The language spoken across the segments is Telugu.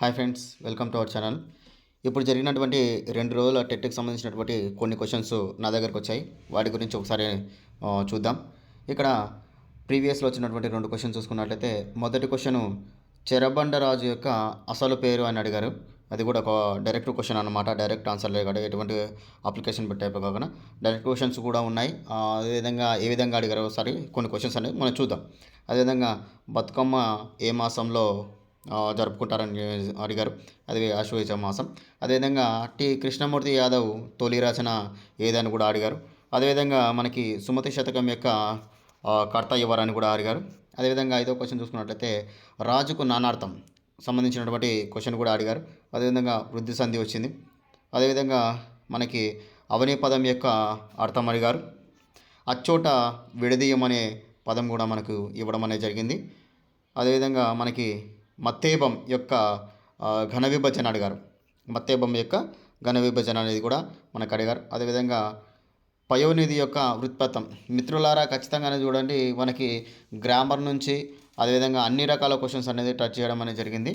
Hi friends welcome to our channel. ఇప్పుడు జరిగినటువంటి రెండు రోజుల టెట్కి సంబంధించినటువంటి కొన్ని క్వశ్చన్స్ నా దగ్గరకు వచ్చాయి. వాటి గురించి ఒకసారి చూద్దాం. ఇక్కడ ప్రీవియస్లో వచ్చినటువంటి రెండు క్వశ్చన్స్ చూసుకున్నట్లయితే మొదటి క్వశ్చన్ చెరబండరాజు యొక్క అసలు పేరు అని అడిగారు. అది కూడా ఒక డైరెక్ట్ క్వశ్చన్ అనమాట డైరెక్ట్ ఆన్సర్ లేకుండా ఎటువంటి అప్లికేషన్ పెట్టే కాకుండా డైరెక్ట్ క్వశ్చన్స్ కూడా ఉన్నాయి. అదేవిధంగా ఏ విధంగా అడిగారో ఒకసారి కొన్ని క్వశ్చన్స్ అనేవి మనం చూద్దాం. అదేవిధంగా బతుకమ్మ ఏ మాసంలో జరుపుకుంటారని అడిగారు. అది ఆశ్వయుజ మాసం. అదేవిధంగా టి. కృష్ణమూర్తి యాదవ్ తొలి రచన ఏదని కూడా అడిగారు. అదేవిధంగా మనకి సుమతి శతకం యొక్క కర్త ఎవరని కూడా అడిగారు. అదేవిధంగా ఐదో క్వశ్చన్ చూసుకున్నట్లయితే రాజుకు నానార్థం సంబంధించినటువంటి క్వశ్చన్ కూడా అడిగారు. అదేవిధంగా వృద్ధి సంధి వచ్చింది. అదేవిధంగా మనకి అవని పదం యొక్క అర్థం అడిగారు. అచ్చోట విడదీయమనే పదం కూడా మనకు ఇవ్వడం అనేది జరిగింది. అదేవిధంగా మనకి మత్తేబం యొక్క ఘన విభజన అడిగారు. మత్తేబం యొక్క ఘన విభజన అనేది కూడా మనకు అడిగారు. అదేవిధంగా పయోనిధి యొక్క వృత్పథం మిత్రులారా ఖచ్చితంగానే చూడండి మనకి గ్రామర్ నుంచి అదేవిధంగా అన్ని రకాల క్వశ్చన్స్ అనేది టచ్ చేయడం అనేది జరిగింది.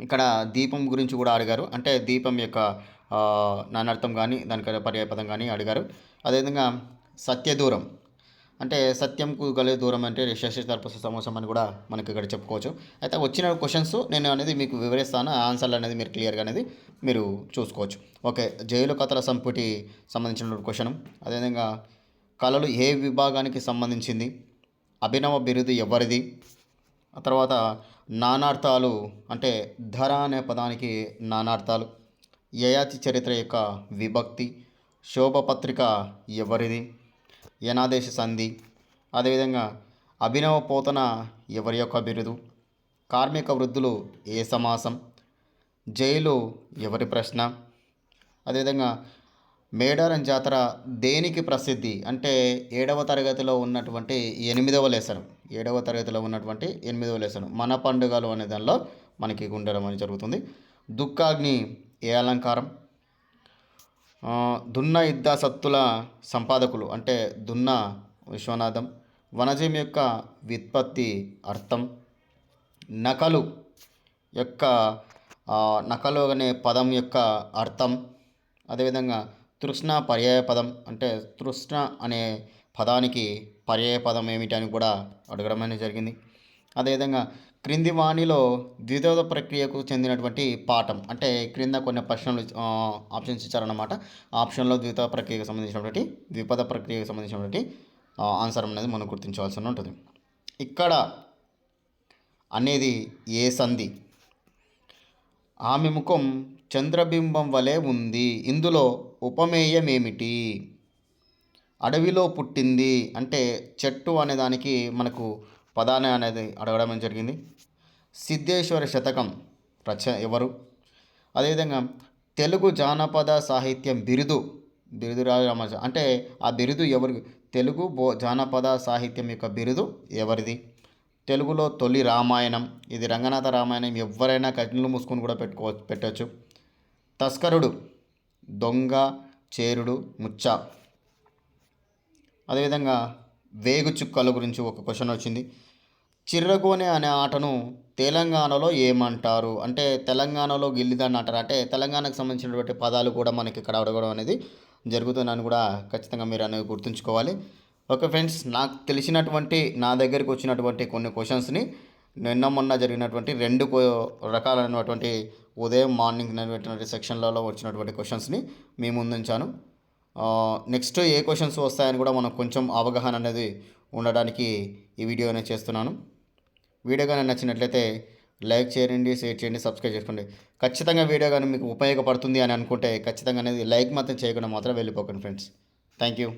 ఇక్కడ దీపం గురించి కూడా అడిగారు. అంటే దీపం యొక్క ఆ, నానార్థం కానీ దానికి పర్యాయపదం కానీ అడిగారు. అదేవిధంగా సత్యదూరం. అంటే సత్యంకు గల దూరం అంటే శశితర్ప సమోసం అని కూడా మనకి ఇక్కడ చెప్పుకోవచ్చు. అయితే వచ్చిన క్వశ్చన్స్ నేను అనేది మీకు వివరిస్తాను. ఆ ఆన్సర్లు అనేది మీరు క్లియర్గా అనేది మీరు చూసుకోవచ్చు. ఓకే జైలు కథల సంపుటి సంబంధించిన క్వశ్చన్ అదేవిధంగా కళలు ఏ విభాగానికి సంబంధించింది? అభినవ బిరుదు ఎవరిది? ఆ తర్వాత నానార్థాలు అంటే ధర అనే పదానికి నానార్థాలు. యయాతి చరిత్ర యొక్క విభక్తి. శోభపత్రిక ఎవరిది? యనాదేశ సంధి. అదేవిధంగా అభినవ పోతన ఎవరి యొక్క బిరుదు? కార్మిక వృద్ధులు ఏ సమాసం? జైలు ఎవరి ప్రశ్న? అదేవిధంగా మేడారం జాతర దేనికి ప్రసిద్ధి? అంటే ఏడవ తరగతిలో ఉన్నటువంటి ఎనిమిదవ లెసన్. ఏడవ తరగతిలో ఉన్నటువంటి ఎనిమిదవ లెసన్. మన పండుగలు అనే దానిలో మనకి ఉండడం అని జరుగుతుంది. దుఃఖాగ్ని ఏ అలంకారం? దున్న యుద్ధ సత్తుల సంపాదకులు అంటే దున్న విశ్వనాథం వనజం యొక్క వ్యుత్పత్తి అర్థం నకలు యొక్క నకలు అనే పదం యొక్క అర్థం అదేవిధంగా తృష్ణ పర్యాయ పదం అంటే తృష్ణ అనే పదానికి పర్యాయ పదం ఏమిటి అని కూడా అడగడం అనేది జరిగింది. అదేవిధంగా క్రింది వాణిలో ద్వితీయ ప్రక్రియకు చెందినటువంటి పాఠం అంటే క్రింద కొన్ని ప్రశ్నలు ఆప్షన్స్ ఇచ్చారన్నమాట. ఆప్షన్లో ద్వితీయ ప్రక్రియకు సంబంధించినటువంటి ద్విపద ప్రక్రియకు సంబంధించినటువంటి ఆన్సర్ అనేది మనం గుర్తించవలసి ఉంటుంది. ఇక్కడ అనేది ఏ సంధి? ఆమె ముఖం చంద్రబింబం వలె ఉంది. ఇందులో ఉపమేయం ఏమిటి అడవిలో పుట్టింది అంటే చెట్టు అనే దానికి మనకు పదాన అనేది అడగడం జరిగింది. సిద్ధేశ్వర శతకం రచ ఎవరు? అదేవిధంగా తెలుగు జానపద సాహిత్యం బిరుదు బిరుదు రామ అంటే ఆ బిరుదు ఎవరి? తెలుగు బో జానపద సాహిత్యం యొక్క బిరుదు ఎవరిది? తెలుగులో తొలి రామాయణం ఇది రంగనాథ రామాయణం ఎవరైనా కఠినలు మూసుకొని కూడా పెట్టుకో పెట్టచ్చు. తస్కరుడు దొంగ చేరుడు ముచ్చ. అదేవిధంగా వేగు చుక్కల గురించి ఒక క్వశ్చన్ వచ్చింది. చిర్రగోనె అనే ఆటను తెలంగాణలో ఏమంటారు? అంటే తెలంగాణలో గిల్లిదండ అంటారు? అంటే తెలంగాణకు సంబంధించినటువంటి పదాలు కూడా మనకి ఇక్కడ అడగడం అనేది జరుగుతుందని కూడా ఖచ్చితంగా మీరు అనేది గుర్తుంచుకోవాలి. ఓకే ఫ్రెండ్స్ నాకు తెలిసినటువంటి నా దగ్గరికి వచ్చినటువంటి కొన్ని క్వశ్చన్స్ని నిన్న మొన్న జరిగినటువంటి రెండు కో- రకాలైనటువంటి ఉదయం మార్నింగ్ అనేటువంటి సెక్షన్లలో వచ్చినటువంటి క్వశ్చన్స్ని మీ ముందుంచాను. నెక్స్ట్ ఏ క్వశ్చన్స్ వస్తాయని కూడా మనం కొంచెం అవగాహన అనేది ఉండడానికి ఈ వీడియో అనేది చేస్తున్నాను. వీడియో కానీ నచ్చినట్లయితే లైక్ చేయండి షేర్ చేయండి సబ్స్క్రైబ్ చేసుకోండి. ఖచ్చితంగా వీడియో కానీ మీకు ఉపయోగపడుతుంది అని అనుకుంటే ఖచ్చితంగా అనేది లైక్ మాత్రం చేయకుండా మాత్రం వెళ్ళిపోకండి ఫ్రెండ్స్. Thank you.